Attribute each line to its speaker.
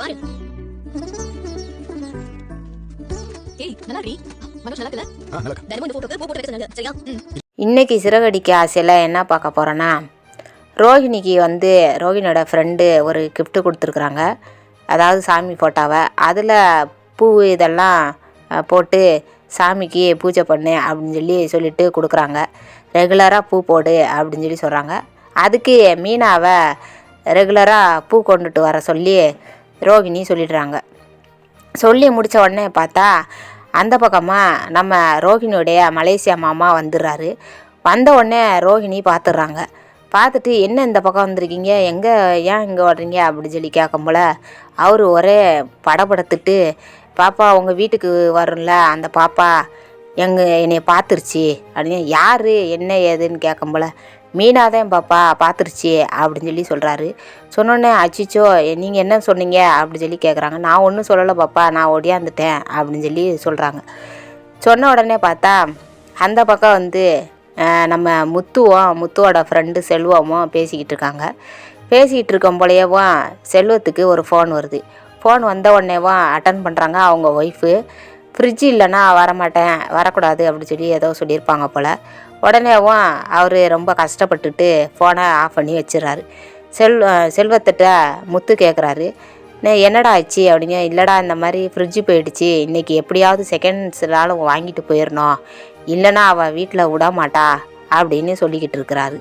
Speaker 1: பாரு. ஏய் நல்லா இருக்கு மனோஜ் நல்லா இருக்குல்ல
Speaker 2: ஆ நல்லா
Speaker 1: தினமும் இந்த போட்டோக்கு. பூ போட்டு வைக்க சொன்னாங்க சரியா? ம்.
Speaker 3: இன்னைக்கு சிறகடிக்க ஆசையில் என்ன பார்க்க போகிறோன்னா ரோஹிணிக்கு வந்து ரோஹிணியோட ஃப்ரெண்டு ஒரு gift கொடுத்துருக்குறாங்க. அதாவது சாமி ஃபோட்டோவை அதில் பூ இதெல்லாம் போட்டு சாமிக்கு பூஜை பண்ணு அப்படின்னு சொல்லி சொல்லிட்டு கொடுக்குறாங்க. ரெகுலராக பூ போடு அப்படின்னு சொல்லி சொல்கிறாங்க அதுக்கு மீனாவை ரெகுலராக பூ கொண்டுட்டு வர சொல்லி ரோகிணி சொல்லிடுறாங்க. சொல்லி முடித்த உடனே பார்த்தா அந்த பக்கமாக நம்ம ரோஹிணியோடைய மலேசியா மாமா வந்துடுறாரு. வந்த உடனே ரோஹிணி பார்த்துடுறாங்க. பார்த்துட்டு என்ன இந்த பக்கம் வந்திருக்கீங்க? எங்கே ஏன் இங்கே வர்றீங்க? அப்படின்னு சொல்லி கேட்கும் போல அவர் ஒரே படபடத்துட்டு பாப்பா உங்கள் வீட்டுக்கு வரும்ல அந்த பாப்பா எங்கள் என்னைய பார்த்துருச்சு. அப்படின்னு யார் என்ன ஏதுன்னு கேட்கும் போல மீனாதான் பாப்பா பார்த்துருச்சு அப்படின்னு சொல்லி சொல்கிறாரு சொன்னோன்னே அச்சிச்சோ நீங்கள் என்ன சொன்னீங்க? அப்படின்னு சொல்லி கேட்குறாங்க நான் ஒன்றும் சொல்லலை பாப்பா நான் ஓடியாந்துட்டேன் அப்படின்னு சொல்லி சொல்கிறாங்க சொன்ன உடனே பார்த்தா அந்த பக்கம் வந்து நம்ம முத்துவோம் முத்துவோட ஃப்ரெண்டு செல்வமும் பேசிக்கிட்டு இருக்காங்க. பேசிக்கிட்டு இருக்கும் போலயேவும் செல்வத்துக்கு ஒரு ஃபோன் வருது. ஃபோன் வந்த உடனேவும் அட்டன் பண்ணுறாங்க அவங்க ஒய்ஃபு ஃப்ரிட்ஜ் இல்லைன்னா வரமாட்டேன் வரக்கூடாது அப்படின்னு சொல்லி ஏதோ சொல்லியிருப்பாங்க போல். உடனேவும் அவர் ரொம்ப கஷ்டப்பட்டுட்டு ஃபோனை ஆஃப் பண்ணி வச்சிடுறாரு. செல் செல்வத்திட்ட முத்து கேட்குறாரு என்னடா ஆச்சு? அப்படிங்க இல்லைடா இந்த மாதிரி ஃப்ரிட்ஜு போயிடுச்சு. இன்றைக்கி எப்படியாவது செகண்ட்ஸ்னால வாங்கிட்டு போயிடணும். இல்லைன்னா அவள் வீட்டில் விட மாட்டா அப்படின்னு சொல்லிக்கிட்டு இருக்கிறாரு.